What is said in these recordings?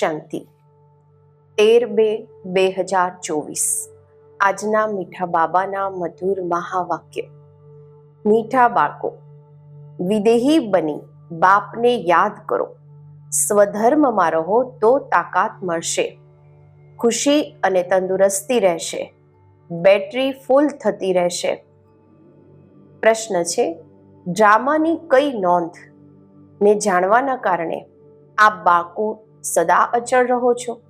શાંતિ. તેર બે બે હજાર ચોવીસ. આજના મીઠા બાબાના મધુર મહાવાક્ય. મીઠા બાળકો, વિદેહી બની બાપને યાદ કરો. સ્વધર્મમાં રહો તો તાકાત મળશે. ખુશી અને તંદુરસ્તી રહેશે. બેટરી ફૂલ થતી રહેશે. પ્રશ્ન છે, ડ્રામાની કઈ નોંધ? ને જાણવાના કારણે આ બાળકો સદા અચળ રહો છો.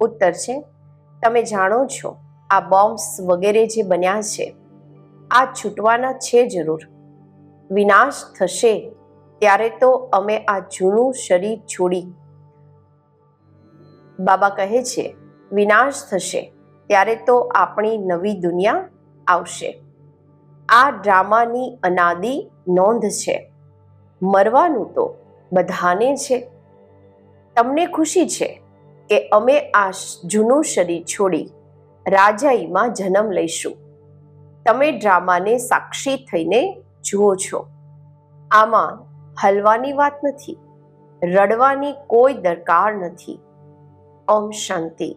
ઉત્તર છે, તમે જાણો છો, આ બોમ્બ્સ વગેરે જે બન્યા છે, આ છૂટવાના છે જરૂર. વિનાશ થશે, ત્યારે તો અમે આ જૂનું શરીર છોડી. બાબા કહે છે, વિનાશ થશે, ત્યારે તો આપણી નવી દુનિયા આવશે. આ ડ્રામાની અનાદિ નોંધ છે. મરવાનું તો બધાને છે. તમને ખુશી છે કે અમે આ જૂનું શરીર છોડી રાજાઈમાં જન્મ લઈશું. તમે ડ્રામાને સાક્ષી થઈને જુઓ છો. આમાં હલવાની વાત નથી, રડવાની કોઈ દરકાર નથી. ઓમ શાંતિ.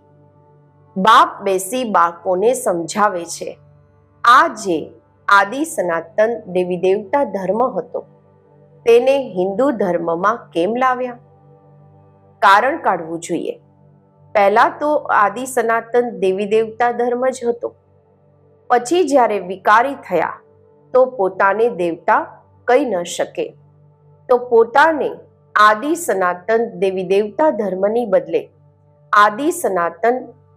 બાપ બેસી બાળકોને સમજાવે છે, આ જે આદિ સનાતન દેવી દેવતા ધર્મ હતો, તેને હિન્દુ ધર્મમાં કેમ લાવ્યા? કારણ કાઢવું જોઈએ. પહેલા તો આદિ સનાતન દેવી દેવતા ધર્મ જ હતો. પછી જ્યારે વિકારી થયા, તો પોતાને દેવતા કહી ન શકે. તો પોતાને આદિ સનાતન દેવી દેવતા ધર્મની બદલે આદિ સનાતન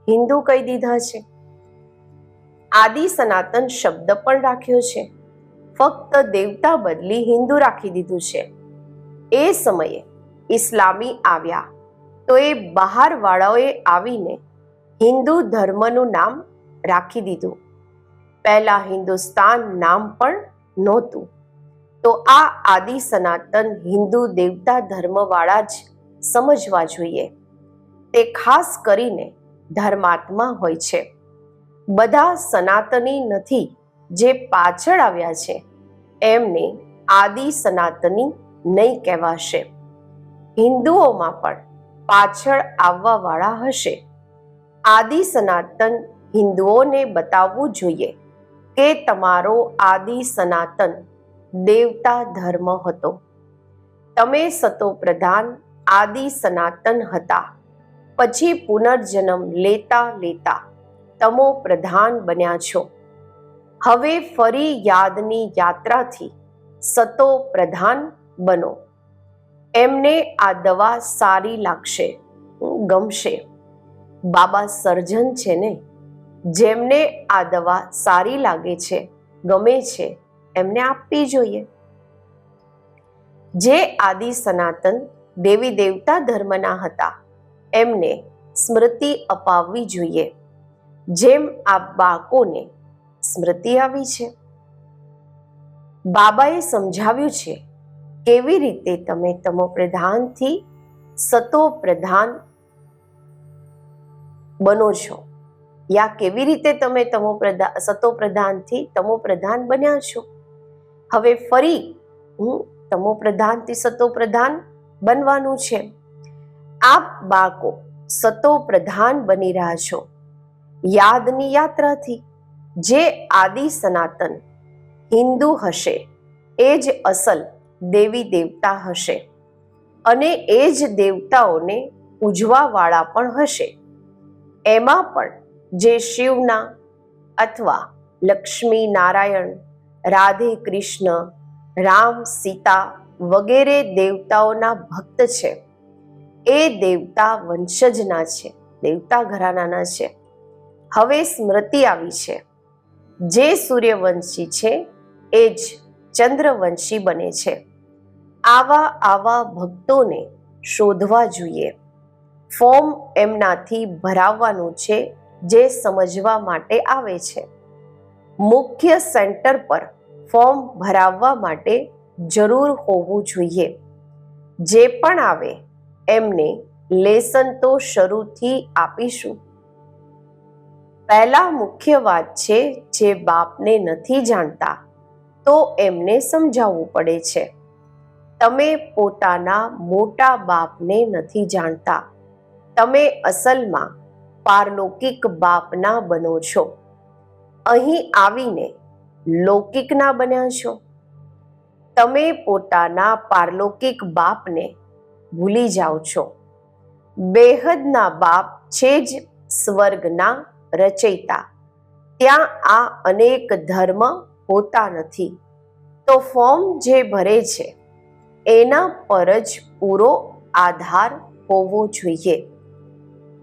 હિન્દુ કહી દીધા છે. આદિ સનાતન શબ્દ પણ રાખ્યો છે. ફક્ત દેવતા બદલી હિન્દુ રાખી દીધું છે. એ સમયે ઇસ્લામી આવ્યા. તો એ બહારવાળાઓએ આવીને હિન્દુ ધર્મનું નામ રાખી દીધું. પહેલાં હિન્દુસ્તાન નામ પણ નહોતું. તો આ આદિ સનાતન હિન્દુ દેવતા ધર્મવાળા જ સમજવા જોઈએ. તે ખાસ કરીને ધર્માત્મા હોય છે. બધા સનાતની નથી જે પાછળ આવ્યા છે, એમને આદિ સનાતની નહીં કહેવાશે. હિન્દુઓમાં પણ પાછળ આવવાવાળા હશે. આદિ સનાતન હિન્દુઓને બતાવવું જોઈએ કે તમારો આદિ સનાતન દેવતા ધર્મ હતો. તમે સતો પ્રધાન આદિ સનાતન હતા. પછી પુનર્જન્મ લેતા લેતા તમો પ્રધાન બન્યા છો. હવે ફરી યાદની યાત્રાથી સતો પ્રધાન બનો. એમને આ દવા સારી લાગશે, ગમશે. બાબા સર્જન છે ને, જેમને આ દવા સારી લાગે છે, ગમે છે, એમને આપવી જોઈએ. જે આદિ સનાતન દેવી દેવતા ધર્મના હતા, એમને સ્મૃતિ અપાવવી જોઈએ. જેમ આ બાળકોને સ્મૃતિ આવી છે. બાબાએ સમજાવ્યું છે કેવી રીતે તમે તમો પ્રધાનથી સતો પ્રધાન બનો છો? યા કેવી રીતે તમે તમો પ્રધાન સતો પ્રધાનથી તમો પ્રધાન બન્યા છો? હવે ફરી હું તમો પ્રધાનથી સતો પ્રધાન બનવાનું છે. આપ બાળકો સતો પ્રધાન બની રહ્યા છો. યાદની યાત્રાથી. જે આદિ સનાતન હિન્દુ હશે, એ જ અસલ દેવી દેવતા હશે. અને એ જ દેવતાઓને પૂજવાવાળા પણ હશે. એમાં પણ જે શિવના અથવા લક્ષ્મી નારાયણ, રાધે કૃષ્ણ, રામ સીતા વગેરે દેવતાઓના ભક્ત છે. એ દેવતા વંશજના છે, દેવતા ઘરાનાના છે. હવે સ્મૃતિ આવી છે. જે સૂર્યવંશી છે, એ જ ચંદ્રવંશી બને છે. આવા આવા ભક્તોને શોધવા જોઈએ. ફોર્મ એમનાથી ભરાવવાનું છે જે સમજવા માટે આવે છે. મુખ્ય સેન્ટર પર ફોર્મ ભરાવવા માટે જરૂર હોવું જોઈએ. જે પણ આવે, એમને લેસન તો શરૂથી આપીશું. પહેલા મુખ્ય વાત છે, જે બાપને નથી જાણતા, તો એમને સમજાવવું પડે છે. તમે પોતાના મોટા બાપને નથી જાણતા. તમે અસલમાં પારલૌકિક બાપના બનો છો. અહીં આવીને લૌકિકના બન્યા છો. તમે પોતાના પારલૌકિક બાપને ભૂલી જાઓ છો. બેહદના બાપ છે જ સ્વર્ગના રચયિતા. ત્યાં આ અનેક ધર્મ હોતા નથી. તો ફોર્મ જે ભરે છે એના પર જ પૂરો આધાર હોવો જોઈએ.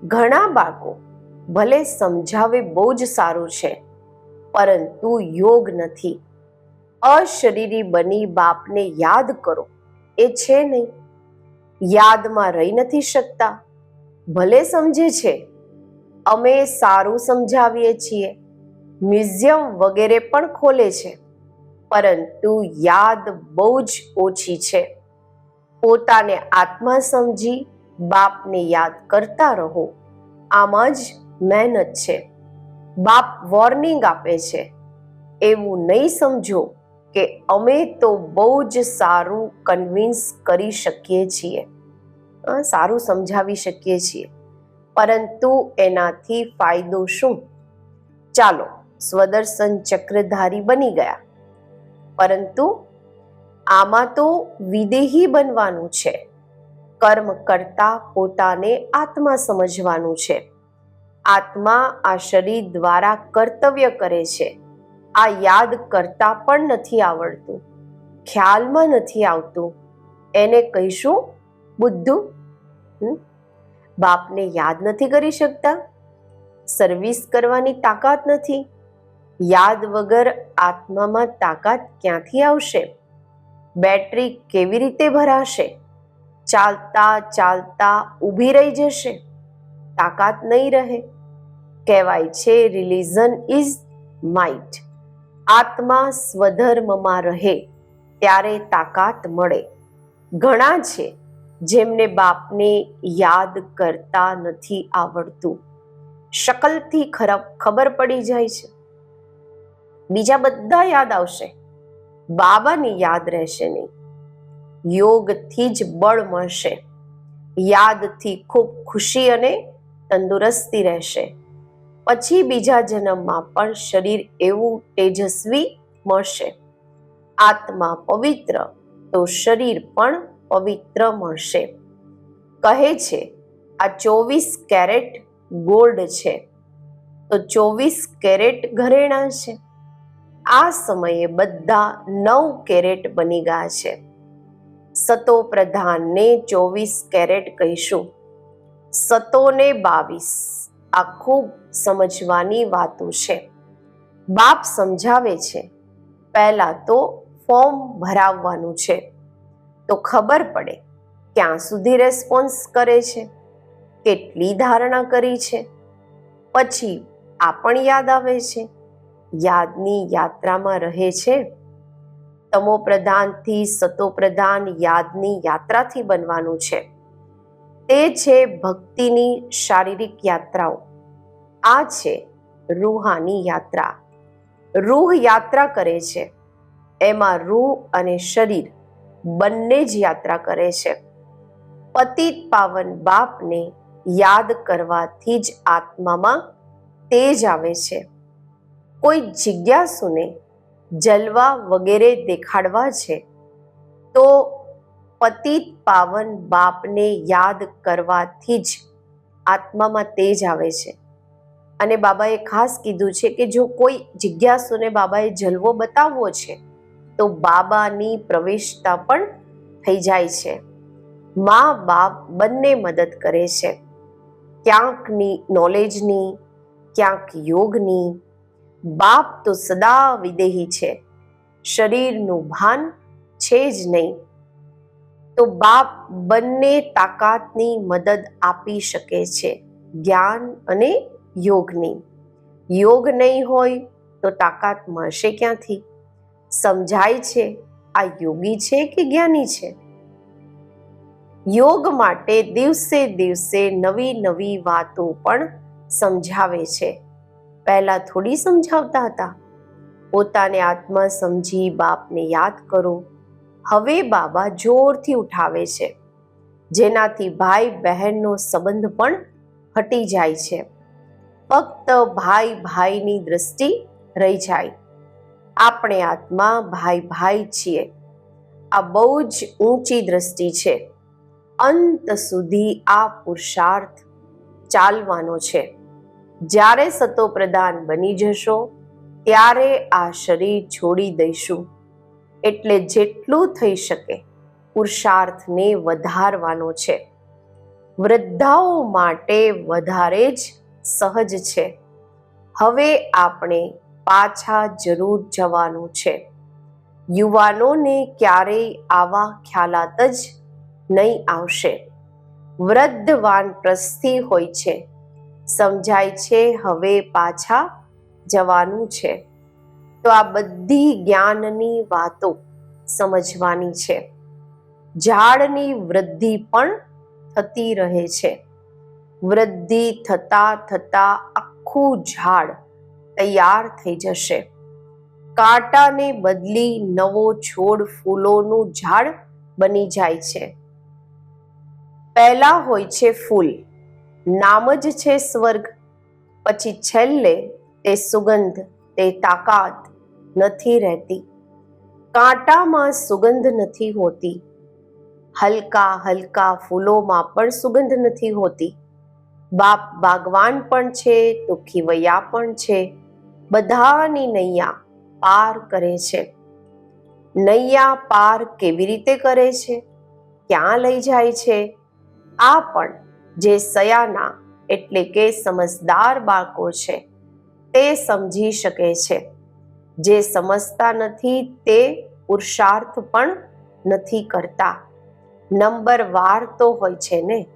ઘણા બાળકો ભલે સમજાવે બહુ જ સારું છે, પરંતુ યોગ નથી. અશરીરી બની બાપને યાદ કરો, એ છે નહીં. યાદમાં રહી નથી શકતા. ભલે સમજે છે, અમે સારું સમજાવીએ છીએ. મ્યુઝિયમ વગેરે પણ ખોલે છે. પરંતુ યાદ બહુ જ ઓછી છે. પોતાને આત્મા સમજી બાપને યાદ કરતા રહો. આમાં જ મહેનત છે. બાપ વોર્નિંગ આપે છે. એવું નહીં સમજો કે અમે તો બહુ જ સારું કન્વિન્સ કરી શકીએ છીએ. સારું સમજાવી શકીએ છીએ. પરંતુ એનાથી ફાયદો શું? ચાલો, સ્વદર્શન ચક્રધારી બની ગયા. પરંતુ આમાં તો વિદેહી બનવાનું છે. કર્મ કરતા પોતાને આત્મા સમજવાનું છે. આત્મા આ શરીર દ્વારા કર્તવ્ય કરે છે. આ યાદ કરતા પણ નથી આવડતું. ખ્યાલમાં નથી આવતું. એને કહીશું, બુદ્ધુ? બાપને યાદ નથી કરી શકતા? સર્વિસ કરવાની તાકાત નથી. યાદ વગર આત્મામાં તાકાત ક્યાંથી આવશે? બેટરી કેવી રીતે ભરાશે? ચાલતા ચાલતા ઊભી રહી જશે? તાકાત નહીં રહે? કહેવાય છે રિલિઝન ઇઝ માઇટ આત્મા સ્વધર્મમાં રહે, ત્યારે તાકાત મળે. ઘણા છે, જેમને બાપને યાદ કરતા નથી આવડતું. શકલથી ખરાબ ખબર પડી જાય છે. બીજા બધા યાદ આવશે. બાબાની યાદ રહેશે નહીં. યોગથી જ બળ મળશે. યાદથી ખૂબ ખુશી અને તંદુરસ્તી રહેશે. પછી બીજા જન્મમાં પણ શરીર એવું તેજસ્વી મળશે. આત્મા પવિત્ર, તો શરીર પણ પવિત્ર મળશે. કહે છે, આ ચોવીસ કેરેટ ગોલ્ડ છે. તો ચોવીસ કેરેટ ઘરેણા છે. આ સમયે બધા નવ કેરેટ બની ગયા છે. સતો પ્રધાનને ચોવીસ કેરેટ કહીશું. સતોને બાવીસ. આ ખૂબ સમજવાની વાતો છે. બાપ સમજાવે છે. પહેલા તો ફોર્મ ભરાવવાનું છે. તો ખબર પડે ક્યાં સુધી રેસ્પોન્સ કરે છે. કેટલી ધારણા કરી છે. પછી આ પણ યાદ આવે છે. યાદની યાત્રામાં રહે છે. તમો પ્રધાનથી સતો પ્રધાન યાદની યાત્રાથી બનવાનું છે. તે છે ભક્તિની શારીરિક યાત્રાઓ. આ છે રૂહાની યાત્રા. રૂહ યાત્રા કરે છે. એમાં રૂહ અને શરીર બંને જ યાત્રા કરે છે. પતિત પાવન બાપને યાદ કરવાથી જ આત્મામાં તેજ આવે છે. કોઈ જિજ્ઞાસુને જલવા વગેરે દેખાડવા છે, તો પતિત પાવન બાપને યાદ કરવાથી જ આત્મામાં તેજ આવે છે. અને બાબાએ ખાસ કીધું છે કે જો કોઈ જિજ્ઞાસુને બાબાએ જલવો બતાવવો છે, તો બાબાની પ્રવેશતા પણ થઈ જાય છે. મા બાપ બંને મદદ કરે છે. ક્યાંકની નોલેજની ક્યાંક યોગની બાપ તો સદા વિદેહી છે. શરીરનું ભાન છે જ નહીં. તો બાપ બંને તાકાતની મદદ આપી શકે છે, જ્ઞાન અને યોગની. યોગ નહીં હોય તો તાકાત મળશે ક્યાંથી? સમજાય છે, આ યોગી છે કે જ્ઞાની છે? યોગ માટે દિવસે દિવસે નવી નવી વાતો પણ સમજાવે છે. પહેલા થોડી સમજાવતા હતા. પોતાને આત્મા સમજી બાપને યાદ કરો. હવે બાબા જોરથી ઉઠાવે છે. જેનાથી ભાઈ બહેનનો સંબંધ પણ હટી જાય છે. ફક્ત ભાઈ ભાઈની દ્રષ્ટિ રહી જાય. આપણે આત્મા ભાઈ ભાઈ છીએ. આ બહુ જ ઊંચી દ્રષ્ટિ છે. અંત સુધી આ પુરુષાર્થ ચાલવાનો છે. જ્યારે સતો પ્રધાન બની જશો, ત્યારે આ શરીર છોડી દઈશું. એટલે જેટલું થઈ શકે, પુરુષાર્થને વધારવાનો છે. વૃદ્ધાઓ માટે વધારે જ સહજ છે. હવે આપણે પાછા જરૂર જવાનું છે. યુવાનોને ક્યારેય આવા ખ્યાલાત જ નહીં આવશે. વૃદ્ધવાન પ્રસ્થિ હોય છે. સમજાય છે, હવે પાછા જવાનું છે. તો આ બધી જ્ઞાનની વાતો સમજવાની છે. ઝાડની વૃદ્ધિ પણ થતી રહે છે. વૃદ્ધિ થતા થતા આખું ઝાડ તૈયાર થઈ જશે. કાંટાને બદલી નવો છોડ ફૂલોનું ઝાડ બની જાય છે. પહેલા હોય છે ફૂલ. નામ જ છે સ્વર્ગ. પછી છેલ્લે તે સુગંધ, તે તાકાત નથી રહેતી. કાંટામાં સુગંધ નથી હોતી. હલકા હલકા ફૂલોમાં પણ સુગંધ નથી હોતી. બાપ બાગવાન પણ છે તો ખીવૈયા પણ છે. બધાની નૈયા પાર કરે છે. નૈયા પાર કેવી રીતે કરે છે? ક્યાં લઈ જાય છે? આ પણ જે સયાના એટલે કે સમજદાર બાળકો છે, તે સમજી શકે છે. જે સમજતા નથી, તે પુરુષાર્થ પણ નથી કરતા. નંબર વાર તો હોય છે ને.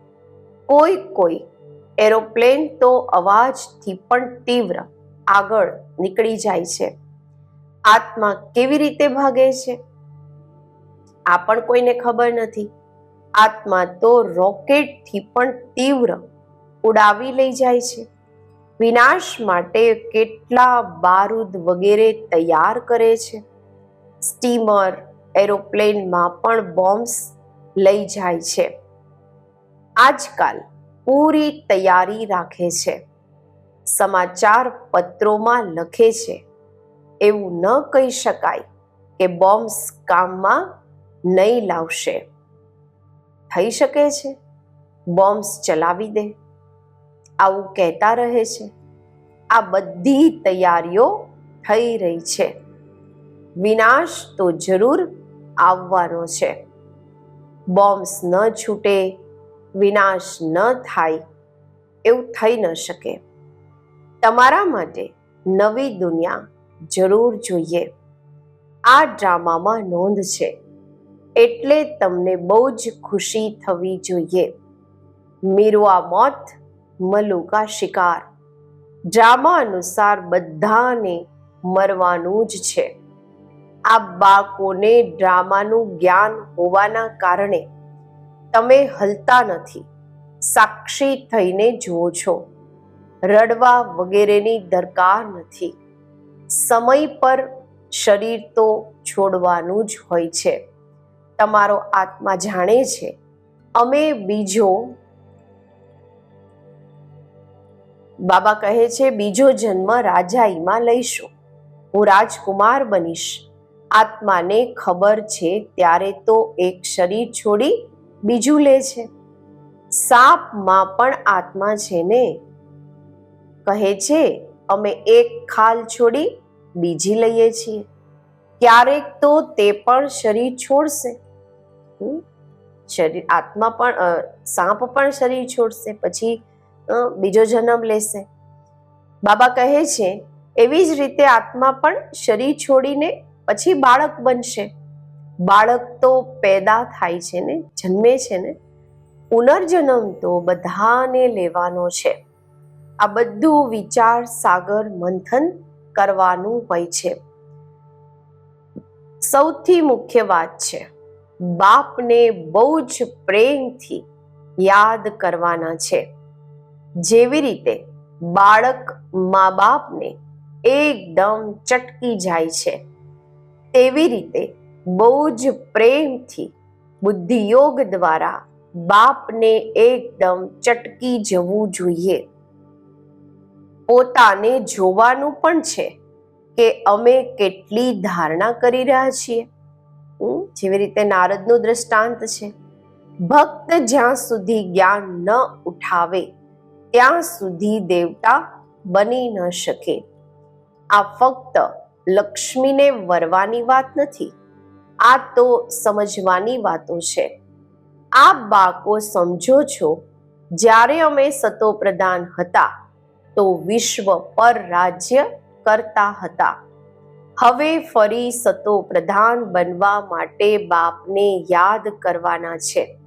કોઈ કોઈ એરોપ્લેન તો અવાજથી પણ તીવ્ર આગળ નીકળી જાય છે. આત્મા કેવી રીતે ભાગે છે? આ પણ કોઈને ખબર નથી. આત્મા તો રોકેટથી પણ તીવ્ર ઉડાવી લઈ જાય છે. વિનાશ માટે કેટલા બારૂદ વગેરે તૈયાર કરે છે. સ્ટીમર એરોપ્લેનમાં પણ બોમ્બ્સ લઈ જાય છે. આજકાલ પૂરી તૈયારી રાખે છે. સમાચાર પત્રોમાં લખે છે, એવું ન કહી શકાય કે બોમ્બ્સ કામમાં નહીં લાવશે. થઈ શકે છે? બોમ્બ્સ ચલાવી દે. આવું કહેતા રહે છે. આ બધી તૈયારીઓ થઈ રહી છે. વિનાશ તો જરૂર આવવાનો છે. બોમ્બ્સ ન છૂટે, વિનાશ ન થાય, એવું થઈ ન શકે. તમારા માટે નવી દુનિયા જરૂર જોઈએ. આ ડ્રામામાં નોંધ છે. એટલે તમને બહુ જ ખુશી થવી જોઈએ. મીરવા મોત, મલુકા શિકાર. ડ્રામા અનુસાર બધાને મરવાનું જ છે. આ બાળકોને ડ્રામાનું જ્ઞાન હોવાના કારણે તમે હલતા નથી, સાક્ષી થઈને જુઓ છો. રડવા વગેરેની દરકાર નથી. સમય પર શરીર તો છોડવાનું જ હોય છે. તમારો આત્મા જાણે છે. અમે બીજો બાબા કહે છે, બીજો જન્મ રાજાઈમાં લઈશું. હું રાજકુમાર બનીશ. આત્માને ખબર છે, ત્યારે તો એક શરીર છોડી બીજું લે છે. સાપમાં પણ આત્મા છે ને? કહે છે, અમે એક ખાલ છોડી બીજી લઈએ છીએ. ક્યારેક તો તે પણ શરીર છોડશે? શરીર, આત્મા પણ સાપ પણ શરીર છોડશે, પછી બીજો જન્મ લેશે. બાબા કહે છે, એવી જ રીતે આત્મા પણ શરીર છોડીને પછી બાળક બનશે. બાળક તો પેદા થાય છે ને, જન્મે છે ને, પુનર્જન્મ તો બધાને લેવાનો છે. આ બધું વિચાર, સાગર, મંથન કરવાનું હોય છે. સૌથી મુખ્ય વાત છે. બાપને બહુ જ પ્રેમથી યાદ કરવાના છે. જેવી રીતે બાળક મા બાપને એકદમ ચટકી જાય છે. તેવી રીતે બહુ જ પ્રેમથી બુદ્ધિયોગ દ્વારા બાપને એકદમ ચટકી જવું જોઈએ. પોતાને જોવાનું પણ છે કે અમે કેટલી ધારણા કરી રહ્યા છીએ. જેવી રીતે નારદનું દ્રષ્ટાંત છે. ભક્ત જ્યાં સુધી જ્ઞાન ન ઉઠાવે, ત્યાં સુધી દેવતા બની ન શકે. આ ફક્ત લક્ષ્મીને વરવાની વાત નથી, આ તો સમજવાની વાતો છે. આ બાળકો સમજો છો, જ્યારે અમે સતો પ્રધાન હતા, તો વિશ્વ પર રાજ્ય કરતા હતા. હવે ફરી સતો પ્રધાન બનવા માટે બાપને યાદ કરવાના છે.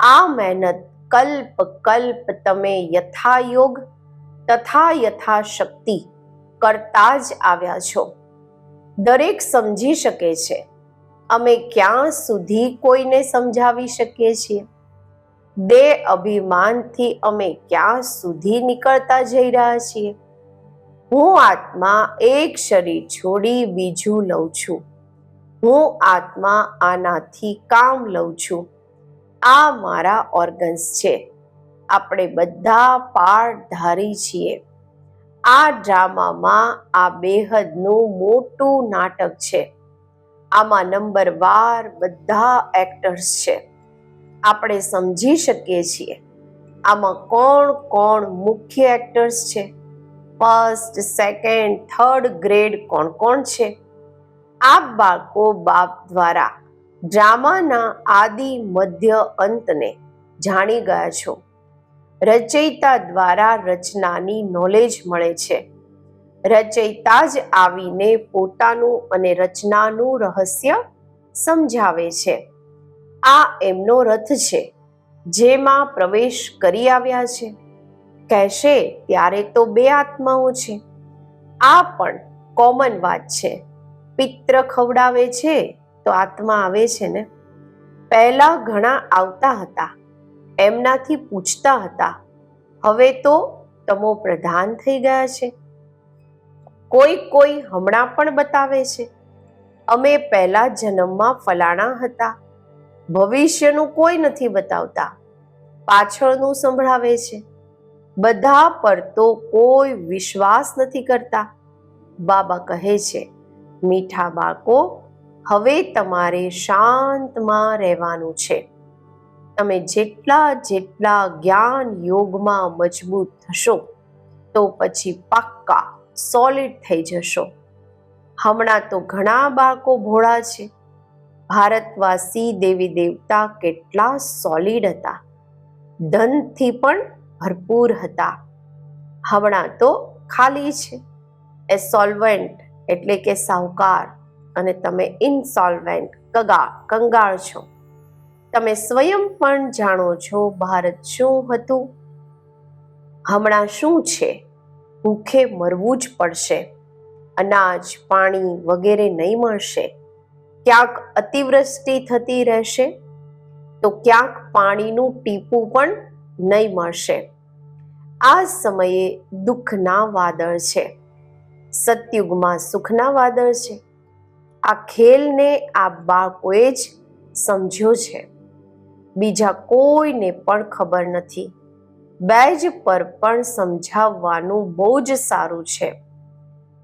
આ મહેનત કલ્પ કલ્પ તમે યથાયોગ તથા યથાશક્તિ કરતા જ આવ્યા છો. દરેક સમજી શકે છે. અમે ક્યાં સુધી કોઈને સમજાવી શકીએ છીએ? દેહ અભિમાનથી અમે ક્યાં સુધી નીકળતા જઈ રહ્યા છીએ? હું આત્મા એક શરીર છોડી બીજું લઉં છું. હું આત્મા આનાથી કામ લઉં છું. આ મારા ઓર્ગન્સ છે. આપણે બધા પારધારી છીએ. આ ડ્રામામાં આ બેહદનું મોટું નાટક છે. આમાં નંબર વાર બધા એક્ટર્સ છે. આપણે સમજી શકીએ છીએ. આમાં કોણ કોણ મુખ્ય એક્ટર્સ છે? ફર્સ્ટ, સેકન્ડ, થર્ડ ગ્રેડ કોણ કોણ છે? આ બાળકો બાપ દ્વારા ડ્રામાના આદિ મધ્ય અંતને જાણી ગયા છો. રચયિતા દ્વારા રચનાની નોલેજ મળે છે. રચયિતા જ આવીને પોતાનું અને રચનાનું રહસ્ય સમજાવે છે. આ એમનો રથ છે, જેમાં પ્રવેશ કરી આવ્યા છે. કહેશે, ત્યારે તો બે આત્માઓ છે. આ પણ કોમન વાત છે. પિત્ર ખવડાવે છે, તો આત્મા આવે છે ને? પહેલા ઘણા આવતા હતા, એમનાથી પૂછતા હતા, હવે તો તમો પ્રધાન થઈ ગયા છે. કોઈ કોઈ હમણાં પણ બતાવે છે, અમે પહેલા જન્મમાં ફલાણા હતા, ભવિષ્યનું કોઈ નથી બતાવતા, પાછળનું સંભળાવે છે. બધા પર તો કોઈ વિશ્વાસ નથી કરતા. બાબા કહે છે, મીઠા બાળકો, હવે તમારે શાંતમાં રહેવાનું છે. તમે જેટલા જેટલા જ્ઞાન યોગમાં મજબૂત થશો, તો પછી પાક્કા સોલિડ થઈ જશો. હમણાં તો ઘણા બાળકો ભોળા છે. ભારતવાસી દેવી દેવતા કેટલા સોલિડ હતા. ધનથી પણ ભરપૂર હતા. હમણાં તો ખાલી છે. એ સોલ્વન્ટ એટલે કે સાહુકાર અને તમે ઇનસોલ્વેન્ટ કગા, કંગાળ છો. તમે સ્વયં પણ જાણો છો ભારત શું હતું? હમણાં શું છે? ભૂખે મરવું જ પડશે. અનાજ, પાણી વગેરે નહીં મળશે. ક્યાંક અતિવૃષ્ટિ થતી રહેશે. તો ક્યાંક પાણીનું ટીપું પણ નહીં મળશે. આ સમયે દુઃખના વાદળ છે. સતયુગમાં સુખના વાદળ છે. આ ખેલને આ બાળકોએ જ સમજ્યો છે. બીજા કોઈને પણ ખબર નથી. બેજ પર પણ સમજાવવાનું બહુ જ સારું છે.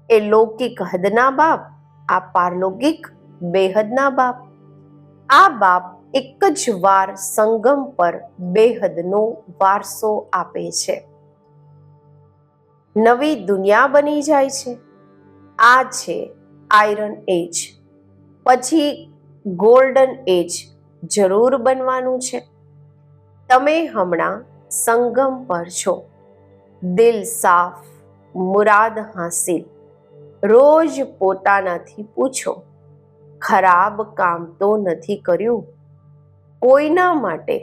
એ લૌકિક હદના બાપ, આ પારલૌકિક બેહદના બાપ. આ બાપ એક જ વાર સંગમ પર બેહદનો વારસો આપે છે. નવી દુનિયા બની જાય છે. આ છે આયરન એજ પછી ગોલ્ડન એજ જરૂર બનવાનું છે. તમે હમણાં સંગમ પર છો. દિલ સાફ, મુરાદ હાસિલ. રોજ પોતાનાથી પૂછો, ખરાબ કામ તો નથી કર્યું? કોઈના માટે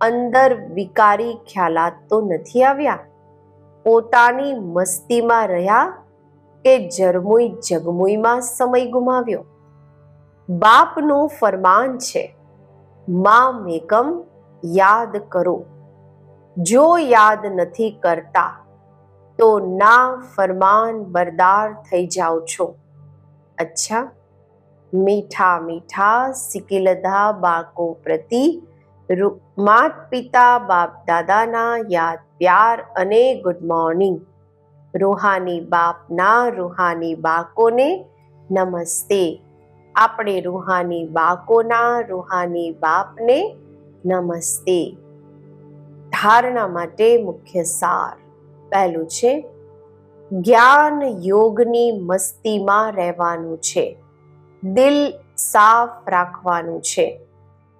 અંદર વિકારી ખ્યાલાત તો નથી આવ્યા? પોતાની મસ્તીમાં રહ્યા કે જરમુઈ જગમુઈમાં સમય ગુમાવ્યો? બાપનું ફરમાન છે, મા મેકમ યાદ કરો. જો યાદ નથી કરતા, તો ના ફરમાન બરદાર થઈ જાઓ છો. અચ્છા મીઠા મીઠા સિકિલધા બાળકો પ્રતિ માત પિતા બાપ દાદાના યાદ, પ્યાર અને ગુડ મોર્નિંગ રૂહાની બાપના રૂહાની બાકોને નમસ્તે. આપણે રૂહાની બાકોના રૂહાની બાપને નમસ્તે. ધારણા માટે મુખ્ય સાર. પહેલું છે, જ્ઞાન યોગની મસ્તીમાં રહેવાનું છે. દિલ સાફ રાખવાનું છે.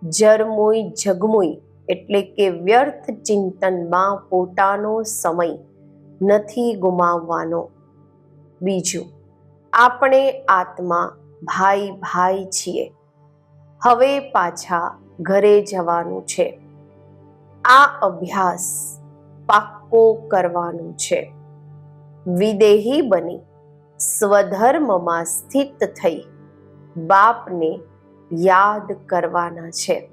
જરમુઈ જગમુઈ એટલે કે વ્યર્થ ચિંતનમાં પોતાનો સમય નથી ગુમાવવાનો. બીજું, આપણે આત્મા ભાઈ ભાઈ છીએ. હવે પાછા ઘરે જવાનું છે. આ અભ્યાસ પાક્કો કરવાનો છે. વિદેહી બની, સ્વધર્મમાં સ્થિત થઈ. બાપને યાદ કરવાના છે.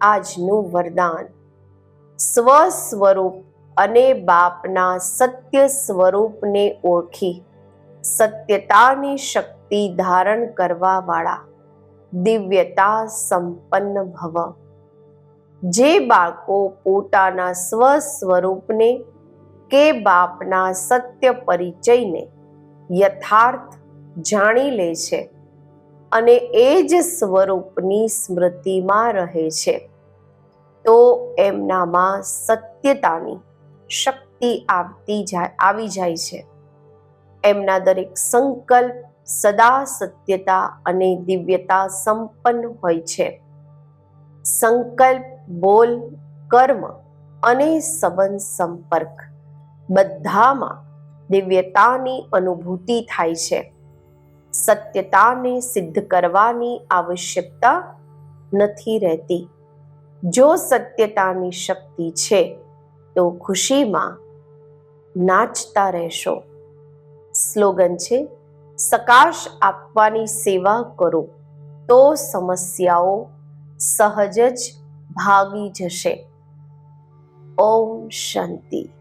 આજનું વરદાન સ્વ સ્વરૂપ અને બાપના સત્ય સ્વરૂપને ઓળખી, સત્યતાની શક્તિ ધારણ કરવા વાળા દિવ્યતા સંપન્ન ભવ. જે બાળકો પોતાના સ્વ સ્વરૂપને કે બાપના સત્ય પરિચયને યથાર્થ જાણી લે છે અને એ જ સ્વરૂપની સ્મૃતિમાં રહે છે. તો એમનામાં સત્યતાની શક્તિ આવતી જાય, આવી જાય છે. એમના દરેક સંકલ્પ સદા સત્યતા અને દિવ્યતા સંપન્ન હોય છે. સંકલ્પ, બોલ, કર્મ અને સંબંધ સંપર્ક બધામાં દિવ્યતાની અનુભૂતિ થાય છે. સત્યતાને સિદ્ધ કરવાની આવશ્યકતા નથી રહેતી. જો સત્યતાની શક્તિ છે, તો ખુશીમાં નાચતા રહેશો. સ્લોગન છે, સકાશ આપવાની સેવા કરો, તો સમસ્યાઓ સહજ જ ભાગી જશે. ઓમ શાંતિ.